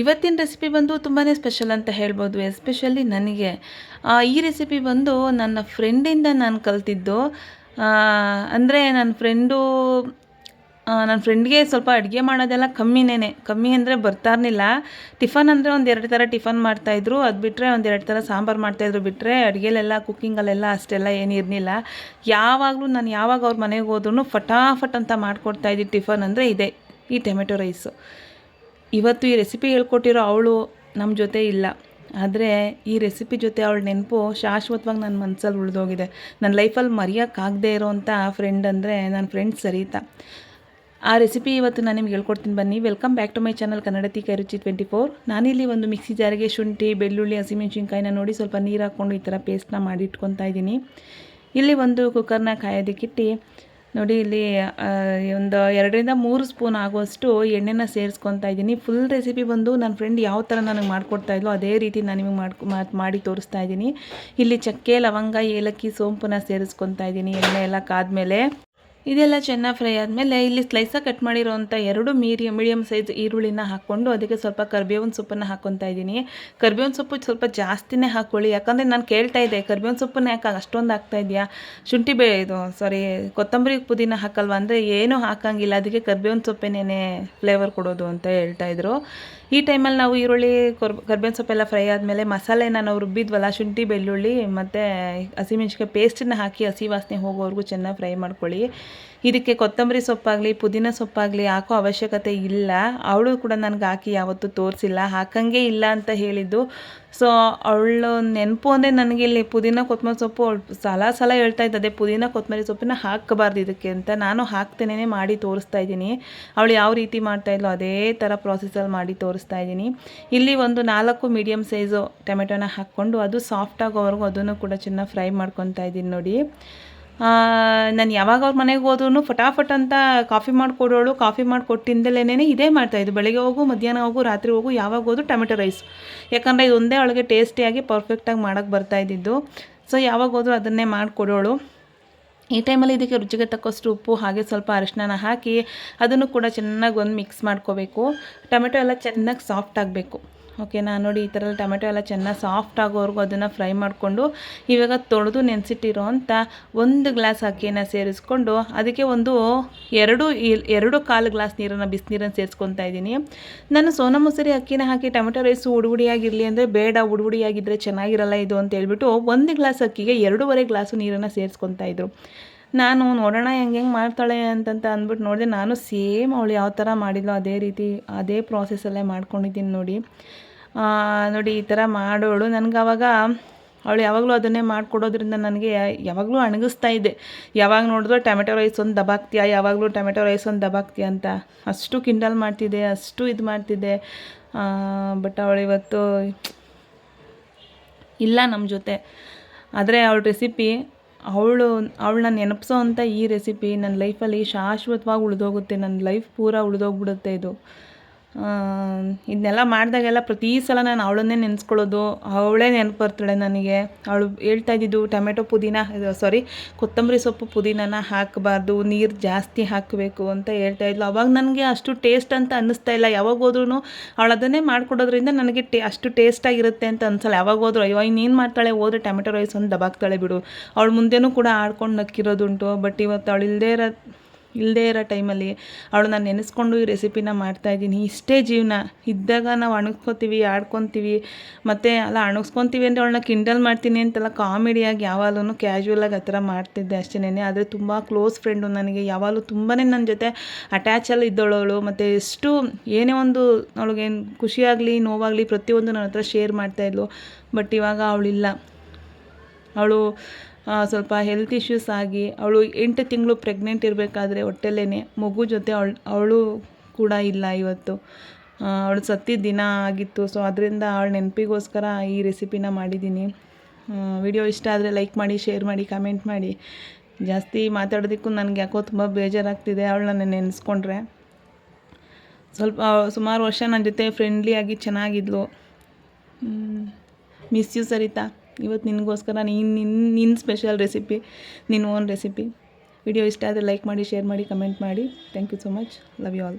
ಇವತ್ತಿನ ರೆಸಿಪಿ ಬಂದು ತುಂಬಾ ಸ್ಪೆಷಲ್ ಅಂತ ಹೇಳ್ಬೋದು ಎಸ್ಪೆಷಲಿ ನನಗೆ. ಈ ರೆಸಿಪಿ ಬಂದು ನನ್ನ ಫ್ರೆಂಡಿಂದ ನಾನು ಕಲ್ತಿದ್ದು. ಅಂದರೆ ನನ್ನ ಫ್ರೆಂಡು ನನ್ನ ಫ್ರೆಂಡ್ಗೆ ಸ್ವಲ್ಪ ಅಡುಗೆ ಮಾಡೋದೆಲ್ಲ ಕಮ್ಮಿನೇ ಕಮ್ಮಿ ಅಂದರೆ ಬರ್ತಾ ಇರಲಿಲ್ಲ. ಟಿಫನ್ ಅಂದರೆ ಒಂದು ಎರಡು ಥರ ಟಿಫನ್ ಮಾಡ್ತಾಯಿದ್ರು ಅದು ಬಿಟ್ಟರೆ ಒಂದು ಎರಡು ಥರ ಸಾಂಬಾರು ಮಾಡ್ತಾಯಿದ್ರು ಬಿಟ್ಟರೆ ಅಡುಗೆಲೆಲ್ಲ ಕುಕ್ಕಿಂಗಲ್ಲೆಲ್ಲ ಅಷ್ಟೆಲ್ಲ ಏನು ಇರಲಿಲ್ಲ. ಯಾವಾಗಲೂ ನಾನು ಯಾವಾಗ ಅವ್ರ ಮನೆಗೆ ಹೋದ್ರೂ ಫಟಾಫಟ್ ಅಂತ ಮಾಡಿಕೊಡ್ತಾಯಿದ್ದು ಟಿಫನ್ ಅಂದರೆ ಇದೆ, ಈ ಟೊಮೆಟೊ ರೈಸು ಇವತ್ತು ಈ ರೆಸಿಪಿ ಹೇಳ್ಕೊಟ್ಟಿರೋ ಅವಳು ನಮ್ಮ ಜೊತೆ ಇಲ್ಲ. ಆದರೆ ಈ ರೆಸಿಪಿ ಜೊತೆ ಅವಳ ನೆನಪು ಶಾಶ್ವತವಾಗಿ ನನ್ನ ಮನಸ್ಸಲ್ಲಿ ಉಳಿದೋಗಿದೆ. ನನ್ನ ಲೈಫಲ್ಲಿ ಮರೆಯೋಕ್ಕಾಗದೇ ಇರೋವಂಥ ಫ್ರೆಂಡ್ ಅಂದರೆ ನನ್ನ ಫ್ರೆಂಡ್ ಸರಿತಾ. ಆ ರೆಸಿಪಿ ಇವತ್ತು ನಾನು ನಿಮ್ಗೆ ಹೇಳ್ಕೊಡ್ತೀನಿ ಬನ್ನಿ. Welcome back to my channel Kannadathi Kairuchi twenty four ನಾನಿಲ್ಲಿ ಒಂದು ಮಿಕ್ಸಿ ಜಾರಿಗೆ ಶುಂಠಿ, ಬೆಳ್ಳುಳ್ಳಿ, ಹಸಿಮೆಣ್ಸಿನ್ಕಾಯಿನ ನೋಡಿ ಸ್ವಲ್ಪ ನೀರು ಹಾಕ್ಕೊಂಡು ಈ ಥರ ಪೇಸ್ಟ್ನ ಮಾಡಿ ಇಟ್ಕೊತಾ ಇದ್ದೀನಿ. ಇಲ್ಲಿ ಒಂದು ಕುಕ್ಕರ್ನ ಕಾಯೋದಕ್ಕಿಟ್ಟು ನೋಡಿ ಇಲ್ಲಿ ಒಂದು ಎರಡರಿಂದ ಮೂರು ಸ್ಪೂನ್ ಆಗುವಷ್ಟು ಎಣ್ಣೆನ ಸೇರಿಸ್ಕೊತಾ ಇದ್ದೀನಿ. ಫುಲ್ ರೆಸಿಪಿ ಬಂದು ನನ್ನ ಫ್ರೆಂಡ್ ಯಾವ ಥರ ನನಗೆ ಮಾಡ್ಕೊಡ್ತಾ ಇದ್ಲೋ ಅದೇ ರೀತಿ ನಾನು ನಿಮಗೆ ಮಾಡ್ಕೊ ಮಾಡಿ ತೋರಿಸ್ತಾ ಇದ್ದೀನಿ. ಇಲ್ಲಿ ಚಕ್ಕೆ, ಲವಂಗ, ಏಲಕ್ಕಿ ಸೋಂಪನ್ನ ಸೇರಿಸ್ಕೊತಾ ಇದ್ದೀನಿ ಎಣ್ಣೆ ಎಲ್ಲ ಕಾದ್ಮೇಲೆ. ಇದೆಲ್ಲ ಚೆನ್ನಾಗಿ ಫ್ರೈ ಆದಮೇಲೆ ಇಲ್ಲಿ ಸ್ಲೈಸಾಗಿ ಕಟ್ ಮಾಡಿರೋಂಥ ಎರಡು ಮೀಡಿಯಮ್ ಮೀಡಿಯಮ್ ಸೈಜ್ ಈರುಳ್ಳಿನ ಹಾಕ್ಕೊಂಡು ಅದಕ್ಕೆ ಸ್ವಲ್ಪ ಕರ್ಬೇವಿನ ಸೊಪ್ಪನ್ನು ಹಾಕ್ಕೊತಾ ಇದ್ದೀನಿ. ಕರ್ಬೇವಿನ ಸೊಪ್ಪು ಸ್ವಲ್ಪ ಜಾಸ್ತಿನೇ ಹಾಕ್ಕೊಳ್ಳಿ ಯಾಕಂದರೆ ನಾನು ಕೇಳ್ತಾ ಇದ್ದೆ, ಕರ್ಬೇವಿನ ಸೊಪ್ಪನ್ನು ಯಾಕೆ ಅಷ್ಟೊಂದು ಹಾಕ್ತಾ ಇದೆಯಾ? ಶುಂಠಿ ಬೇ ಇದು ಸಾರಿ ಕೊತ್ತಂಬರಿ ಪುದೀನ ಹಾಕಲ್ವ? ಅಂದರೆ ಏನೂ ಹಾಕಂಗಿಲ್ಲ. ಅದಕ್ಕೆ ಕರ್ಬೇವಿನ ಸೊಪ್ಪೇನೇ ಫ್ಲೇವರ್ ಕೊಡೋದು ಅಂತ ಹೇಳ್ತಾ ಇದ್ರು. ಈ ಟೈಮಲ್ಲಿ ನಾವು ಈರುಳ್ಳಿ, ಕೊರ್, ಕರ್ಬೇವಿನ ಸೊಪ್ಪೆಲ್ಲ ಫ್ರೈ ಆದಮೇಲೆ ಮಸಾಲೆನ ನಾವು ರುಬ್ಬಿದ್ವಲ್ಲ, ಶುಂಠಿ, ಬೆಳ್ಳುಳ್ಳಿ ಮತ್ತು ಹಸಿಮೆಣ್ಸಿಕಾಯಿ ಪೇಸ್ಟನ್ನ ಹಾಕಿ ಹಸಿ ವಾಸನೆ ಹೋಗೋವರೆಗೂ ಚೆನ್ನಾಗಿ ಫ್ರೈ ಮಾಡ್ಕೊಳ್ಳಿ. ಇದಕ್ಕೆ ಕೊತ್ತಂಬರಿ ಸೊಪ್ಪಾಗಲಿ, ಪುದೀನ ಸೊಪ್ಪಾಗಲಿ ಹಾಕೋ ಅವಶ್ಯಕತೆ ಇಲ್ಲ. ಅವಳು ಕೂಡ ನನಗೆ ಹಾಕಿ ಯಾವತ್ತೂ ತೋರಿಸಿಲ್ಲ. ಹಾಕಂಗೆ ಇಲ್ಲ ಅಂತ ಹೇಳಿದ್ದು. ಸೊ ಅವಳು ನೆನಪು ಅಂದರೆ ನನಗೆ ಇಲ್ಲಿ ಪುದೀನ ಕೊತ್ತಂಬರಿ ಸೊಪ್ಪು ಅವಳು ಸಲ ಸಲ ಹೇಳ್ತಾ ಇದ್ದದೆ ಪುದೀನ ಕೊತ್ತಂಬರಿ ಸೊಪ್ಪಿನ ಹಾಕಬಾರ್ದು ಇದಕ್ಕೆ ಅಂತ ನಾನು ಹಾಕ್ತೇನೆ ಮಾಡಿ ತೋರಿಸ್ತಾ ಇದ್ದೀನಿ. ಅವಳು ಯಾವ ರೀತಿ ಮಾಡ್ತಾಯಿದ್ಲು ಅದೇ ಥರ ಪ್ರಾಸೆಸಲ್ಲಿ ಮಾಡಿ ತೋರಿಸ್ತಾ ಇದ್ದೀನಿ. ಇಲ್ಲಿ ಒಂದು ನಾಲ್ಕು ಮೀಡಿಯಮ್ ಸೈಜು ಟೊಮೆಟೊನ ಹಾಕ್ಕೊಂಡು ಅದು ಸಾಫ್ಟ್ ಆಗೋವರೆಗೂ ಅದನ್ನು ಕೂಡ ಚೆನ್ನಾಗಿ ಫ್ರೈ ಮಾಡ್ಕೊತಾ ಇದ್ದೀನಿ ನೋಡಿ. ನಾನು ಯಾವಾಗ ಅವ್ರ ಮನೆಗೆ ಹೋದ್ರೂ ಫಟಾಫಟ್ ಅಂತ ಕಾಫಿ ಮಾಡಿಕೊಡೋಳು, ಕಾಫಿ ಮಾಡಿಕೊಟ್ಟಿಂದಲೇ ಇದೇ ಮಾಡ್ತಾಯಿದ್ದು ಬೆಳಗ್ಗೆ ಹೋಗು, ಮಧ್ಯಾಹ್ನ ಹೋಗು, ರಾತ್ರಿ ಹೋಗು, ಯಾವಾಗ ಹೋದ್ರು ಟೊಮೆಟೊ ರೈಸ್. ಯಾಕಂದರೆ ಇದೊಂದೇ ಒಳಗೆ ಟೇಸ್ಟಿಯಾಗಿ ಪರ್ಫೆಕ್ಟಾಗಿ ಮಾಡೋಕ್ಕೆ ಬರ್ತಾಯಿದ್ದಿದ್ದು ಸೊ ಯಾವಾಗ ಹೋದರೂ ಅದನ್ನೇ ಮಾಡಿಕೊಡೋಳು. ಈ ಟೈಮಲ್ಲಿ ಇದಕ್ಕೆ ರುಚಿಗೆ ತಕ್ಕಷ್ಟು ಉಪ್ಪು, ಹಾಗೆ ಸ್ವಲ್ಪ ಅರಿಶಿನ ಹಾಕಿ ಅದನ್ನು ಕೂಡ ಚೆನ್ನಾಗಿ ಒಂದು ಮಿಕ್ಸ್ ಮಾಡ್ಕೋಬೇಕು. ಟೊಮೆಟೊ ಎಲ್ಲ ಚೆನ್ನಾಗಿ ಸಾಫ್ಟ್ ಆಗಬೇಕು. ಓಕೆನಾ ನೋಡಿ ಈ ಥರ ಟೊಮೆಟೊ ಎಲ್ಲ ಚೆನ್ನಾಗಿ ಸಾಫ್ಟ್ ಆಗೋವರೆಗೂ ಅದನ್ನು ಫ್ರೈ ಮಾಡಿಕೊಂಡು ಇವಾಗ ತೊಳೆದು ನೆನೆಸಿಟ್ಟಿರೋ ಅಂತ ಒಂದು ಗ್ಲಾಸ್ ಅಕ್ಕಿಯನ್ನು ಸೇರಿಸ್ಕೊಂಡು ಅದಕ್ಕೆ ಒಂದು ಎರಡು ಎರಡು ಕಾಲು ಗ್ಲಾಸ್ ನೀರನ್ನು, ಬಿಸಿನೀರನ್ನು ಸೇರಿಸ್ಕೊತಾ ಇದ್ದೀನಿ. ನಾನು ಸೋನಾ ಮೊಸರಿ ಅಕ್ಕಿನ ಹಾಕಿ ಟೊಮೆಟೊ ರೈಸು ಉಡುಗುಡಿಯಾಗಿರಲಿ ಅಂದರೆ ಬೇಡ ಉಡುಗುಡಿಯಾಗಿದ್ದರೆ ಚೆನ್ನಾಗಿರಲ್ಲ ಇದು ಅಂತ ಹೇಳ್ಬಿಟ್ಟು ಒಂದು ಗ್ಲಾಸ್ ಅಕ್ಕಿಗೆ ಎರಡೂವರೆ ಗ್ಲಾಸು ನೀರನ್ನು ಸೇರಿಸ್ಕೊತಾ ಇದ್ರು. ನಾನು ನೋಡೋಣ ಹೆಂಗೆ ಹೆಂಗೆ ಮಾಡ್ತಾಳೆ ಅಂತಂತ ಅಂದ್ಬಿಟ್ಟು ನೋಡಿದೆ ನಾನು ಸೇಮ್ ಅವಳು ಯಾವ ಥರ ಮಾಡಿದ್ಲು ಅದೇ ರೀತಿ, ಅದೇ ಪ್ರಾಸೆಸಲ್ಲೇ ಮಾಡ್ಕೊಂಡಿದ್ದೀನಿ ನೋಡಿ. ನೋಡಿ ಈ ಥರ ಮಾಡೋಳು. ನನಗೆ ಅವಾಗ ಅವಳು ಯಾವಾಗಲೂ ಅದನ್ನೇ ಮಾಡಿಕೊಡೋದ್ರಿಂದ ನನಗೆ ಯಾವಾಗಲೂ ಅಣಗಿಸ್ತಾ ಇದ್ದೆ. ಯಾವಾಗ ನೋಡಿದ್ರು ಟೊಮೆಟೊ ರೈಸ್ ಒಂದು ದಬಾಕ್ತೀಯ, ಯಾವಾಗಲೂ ಟೊಮೆಟೊ ರೈಸ್ ಒಂದು ದಬಾಕ್ತೀಯ ಅಂತ. ಅಷ್ಟು ಕಿಂಡಲ್ ಮಾಡ್ತಿದ್ದೆ, ಅಷ್ಟು ಇದು ಮಾಡ್ತಿದ್ದೆ. ಬಟ್ ಅವಳು ಇವತ್ತು ಇಲ್ಲ ನಮ್ಮ ಜೊತೆ. ಆದರೆ ಅವಳ ರೆಸಿಪಿ ಅವಳು, ಅವಳನ್ನ ನೆನಪಿಸೋ ಅಂಥ ಈ ರೆಸಿಪಿ ನನ್ನ ಲೈಫಲ್ಲಿ ಶಾಶ್ವತವಾಗಿ ಉಳಿದೋಗುತ್ತೆ. ನನ್ನ ಲೈಫ್ ಪೂರ ಉಳಿದೋಗ್ಬಿಡುತ್ತೆ ಇದು. ಇದನ್ನೆಲ್ಲ ಮಾಡಿದಾಗೆಲ್ಲ ಪ್ರತಿ ಸಲ ನಾನು ಅವಳನ್ನೇ ನೆನೆಸ್ಕೊಳ್ಳೋದು, ಅವಳೇ ನೆನಪು ಬರ್ತಾಳೆ ನನಗೆ. ಅವಳು ಹೇಳ್ತಾ ಇದ್ದಿದ್ದು ಟೊಮೆಟೊ ಪುದೀನ ಸಾರಿ ಕೊತ್ತಂಬರಿ ಸೊಪ್ಪು ಪುದೀನನ ಹಾಕಬಾರ್ದು, ನೀರು ಜಾಸ್ತಿ ಹಾಕಬೇಕು ಅಂತ ಹೇಳ್ತಾ ಇದ್ಲು. ಅವಾಗ ನನಗೆ ಅಷ್ಟು ಟೇಸ್ಟ್ ಅಂತ ಅನ್ನಿಸ್ತಾ ಇಲ್ಲ. ಯಾವಾಗ ಹೋದ್ರೂ ಅವಳು ಅದನ್ನೇ ಮಾಡಿಕೊಡೋದ್ರಿಂದ ನನಗೆ ಟೇ, ಅಷ್ಟು ಟೇಸ್ಟಾಗಿರುತ್ತೆ ಅಂತ ಅನ್ಸಲ್ಲ. ಯಾವಾಗ ಹೋದ್ರು, ಅಯ್ಯೋ, ಇನ್ನೇನು ಮಾಡ್ತಾಳೆ? ಹೋದ್ರೆ ಟೊಮೆಟೊ ರೈಸ್ ಒಂದು ದಬಾಕ್ತಾಳೆ ಬಿಡು. ಅವಳು ಮುಂದೆನೂ ಕೂಡ ಆಡ್ಕೊಂಡು ನಕ್ಕಿರೋದುಂಟು. ಬಟ್ ಇವತ್ತು ಅವಳು ಇಲ್ಲದೇ ಇರೋ ಇಲ್ಲದೇ ಇರೋ ಟೈಮಲ್ಲಿ ಅವಳು ನಾನು ನೆನೆಸ್ಕೊಂಡು ಈ ರೆಸಿಪಿನ ಮಾಡ್ತಾಯಿದ್ದೀನಿ ಇಷ್ಟೇ ಜೀವನ. ಇದ್ದಾಗ ನಾವು ಅಣಗ್ಸ್ಕೊತೀವಿ, ಆಡ್ಕೊತೀವಿ, ಮತ್ತು ಅಲ್ಲ ಅಣಗ್ಸ್ಕೊತೀವಿ ಅಂದರೆ ಅವಳನ್ನ ಕಿಂಡಲ್ ಮಾಡ್ತೀನಿ ಅಂತೆಲ್ಲ ಕಾಮಿಡಿಯಾಗಿ ಯಾವಾಗಲೂ ಕ್ಯಾಶುವಲಾಗಿ ಆ ಥರ ಮಾಡ್ತಿದ್ದೆ ಅಷ್ಟೇನೆ. ಆದರೆ ತುಂಬ ಕ್ಲೋಸ್ ಫ್ರೆಂಡು ನನಗೆ. ಯಾವಾಗಲೂ ತುಂಬಾ ನನ್ನ ಜೊತೆ ಅಟ್ಯಾಚಲ್ಲಿ ಇದ್ದವಳವಳು. ಮತ್ತು ಎಷ್ಟು ಏನೇ ಒಂದು ಅವಳಿಗೇನು ಖುಷಿಯಾಗಲಿ, ನೋವಾಗಲಿ ಪ್ರತಿಯೊಂದು ನನ್ನ ಹತ್ರ ಶೇರ್ ಮಾಡ್ತಾಯಿದ್ಲು ಬಟ್ ಇವಾಗ ಅವಳಿಲ್ಲ. ಅವಳು ಸ್ವಲ್ಪ ಹೆಲ್ತ್ ಇಶ್ಯೂಸ್ ಆಗಿ ಅವಳು ಎಂಟು ತಿಂಗಳು ಪ್ರೆಗ್ನೆಂಟ್ ಇರಬೇಕಾದ್ರೆ ಹೊಟ್ಟೆಲೇ ಮಗು ಜೊತೆ ಅವಳು ಅವಳು ಕೂಡ ಇಲ್ಲ ಇವತ್ತು. ಅವಳು ಸತ್ತಿದ್ದ ದಿನ ಆಗಿತ್ತು ಸೊ ಅದರಿಂದ ಅವಳ ನೆನಪಿಗೋಸ್ಕರ ಈ ರೆಸಿಪಿನ ಮಾಡಿದ್ದೀನಿ. ವಿಡಿಯೋ ಇಷ್ಟ ಆದರೆ ಲೈಕ್ ಮಾಡಿ ಶೇರ್ ಮಾಡಿ ಕಮೆಂಟ್ ಮಾಡಿ. ಜಾಸ್ತಿ ಮಾತಾಡೋದಕ್ಕೂ ನನಗೆ ಯಾಕೋ ತುಂಬ ಬೇಜಾರಾಗ್ತಿದೆ ಅವಳನ್ನ ನೆನೆಸ್ಕೊಂಡ್ರೆ. ಸ್ವಲ್ಪ, ಸುಮಾರು ವರ್ಷ ನನ್ನ ಜೊತೆ ಫ್ರೆಂಡ್ಲಿಯಾಗಿ ಚೆನ್ನಾಗಿದ್ಲು. Miss you Sarita? ಇವತ್ತು ನಿನಗೋಸ್ಕರ ನೀನು ನಿನ್ನ ನಿನ್ನ ಸ್ಪೆಷಲ್ ರೆಸಿಪಿ ನಿನ್ನ ಓನ್ ರೆಸಿಪಿ ವಿಡಿಯೋ ಇಷ್ಟ ಆದರೆ ಲೈಕ್ ಮಾಡಿ ಶೇರ್ ಮಾಡಿ ಕಮೆಂಟ್ ಮಾಡಿ. Thank you so much love you all